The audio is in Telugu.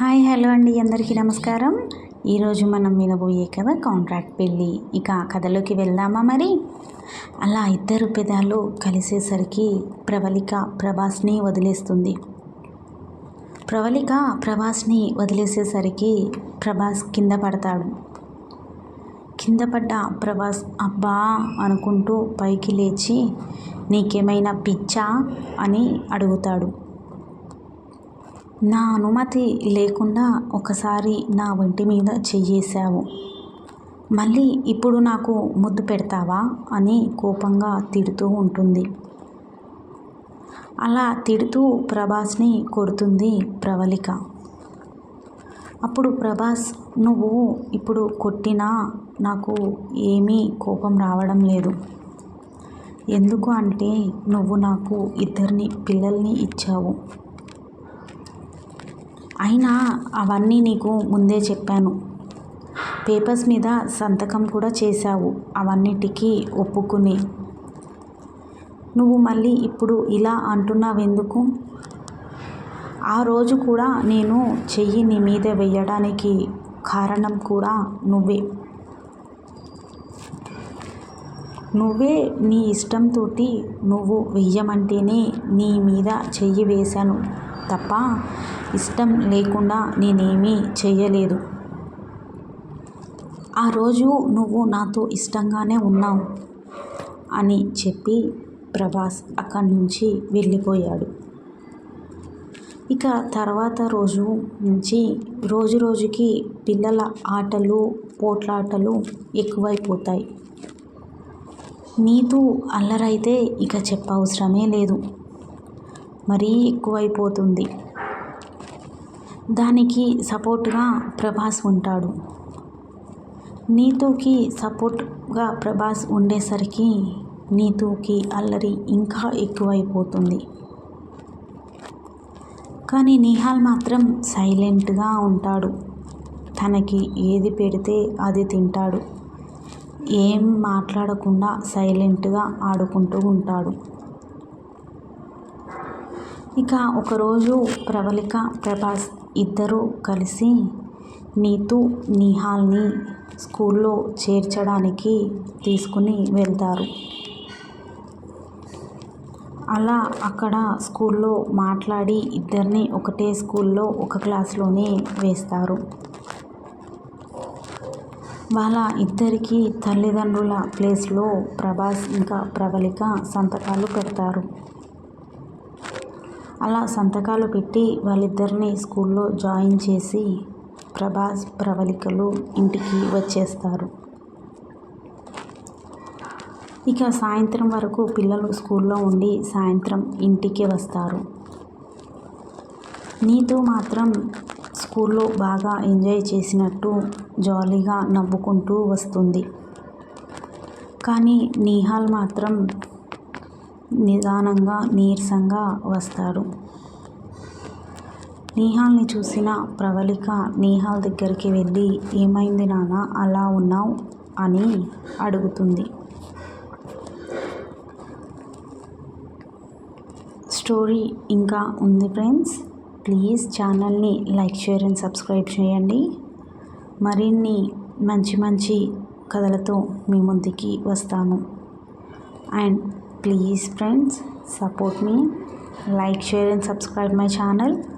హాయ్ హలో అండి. అందరికీ నమస్కారం. ఈరోజు మనం వినబోయే కథ కాంట్రాక్ట్ పెళ్ళి. ఇక కథలోకి వెళ్దామా మరి? అలా ఇద్దరు పెదాలు కలిసేసరికి ప్రవళిక ప్రభాస్ని వదిలేస్తుంది. ప్రవళిక ప్రభాస్ని వదిలేసేసరికి ప్రభాస్ కింద పడతాడు. కింద పడ్డ ప్రభాస్ అబ్బా అనుకుంటూ పైకి లేచి నీకేమైనా పిచ్చా? అని అడుగుతాడు. నా అనుమతి లేకుండా ఒకసారి నా ఒంటి మీద చెయ్యేశావు. మళ్ళీ ఇప్పుడు నాకు ముద్దు పెడతావా? అని కోపంగా తిడుతూ ఉంటుంది. అలా తిడుతూ ప్రభాస్ని కొడుతుంది ప్రవళిక. అప్పుడు ప్రభాస్ నువ్వు ఇప్పుడు కొట్టినా నాకు ఏమీ కోపం రావడం లేదు. ఎందుకు అంటే నువ్వు నాకు ఇద్దరిని పిల్లల్ని ఇచ్చావు. అయినా అవన్నీ నీకు ముందే చెప్పాను. పేపర్స్ మీద సంతకం కూడా చేశావు. అవన్నిటికీ ఒప్పుకుని. నువ్వు మళ్ళీ ఇప్పుడు ఇలా అంటున్నావెందుకు? ఆ రోజు కూడా నేను చెయ్యి నీ మీద వేయడానికి కారణం కూడా నువ్వే. నువ్వే నీ ఇష్టంతో నువ్వు వెయ్యమంటేనే నీ మీద చెయ్యి వేశాను. తప్ప ఇష్టం లేకుండా నేనేమీ చేయలేదు ఆ రోజు నువ్వు నాతో ఇష్టంగానే ఉన్నావు అని చెప్పి ప్రభాస్ అక్కడి నుంచి వెళ్ళిపోయాడు. ఇక తర్వాత రోజు నుంచి రోజు రోజుకి పిల్లల ఆటలు పోట్లాటలు ఎక్కువైపోతాయి. నీతు అల్లరైతే ఇక చెప్పవసరమే లేదు. మరీ ఎక్కువైపోతుంది. దానికి సపోర్ట్గా ప్రభాస్ ఉంటాడు. నీతుకి సపోర్ట్గా ప్రభాస్ ఉండేసరికి నీతుకి అల్లరి ఇంకా ఎక్కువైపోతుంది. కానీ నిహాల్ మాత్రం సైలెంట్గా ఉంటాడు. తనకి ఏది పెడితే అది తింటాడు. ఏం మాట్లాడకుండా సైలెంట్గా ఆడుకుంటూ ఉంటాడు. ఇక ఒకరోజు ప్రవళిక ప్రభాస్ ఇద్దరూ కలిసి నీతు నిహాల్ని స్కూల్లో చేర్చడానికి తీసుకుని వెళ్తారు. అలా అక్కడ స్కూల్లో మాట్లాడి ఇద్దరిని ఒకటే స్కూల్లో ఒక క్లాస్లోనే వేస్తారు. వాళ్ళ ఇద్దరికి తల్లిదండ్రుల ప్లేస్లో ప్రభాస్ ఇంకా ప్రవళిక సంతకాలు పెడతారు. అలా సంతకాలు పెట్టి వాళ్ళిద్దరిని స్కూల్లో జాయిన్ చేసి ప్రభాస్ ప్రవళికలు ఇంటికి వచ్చేస్తారు. ఇక సాయంత్రం వరకు పిల్లలు స్కూల్లో ఉండి సాయంత్రం ఇంటికి వస్తారు. నీతో మాత్రం స్కూల్లో బాగా ఎంజాయ్ చేసినట్టు జాలీగా నవ్వుకుంటూ వస్తుంది. కానీ నిహాల్ మాత్రం నిదానంగా నీరసంగా వస్తాడు. నీహాల్ని చూసిన ప్రవళిక నీహాల్ దగ్గరికి వెళ్ళి ఏమైంది నాన్న? అలా ఉన్నావు? అని అడుగుతుంది. స్టోరీ ఇంకా ఉంది ఫ్రెండ్స్. ప్లీజ్ ఛానల్ని లైక్ షేర్ అండ్ సబ్స్క్రైబ్ చేయండి. మరిన్ని మంచి మంచి కథలతో మీ ముందుకి వస్తాను. And please friends support me. Like share and subscribe my channel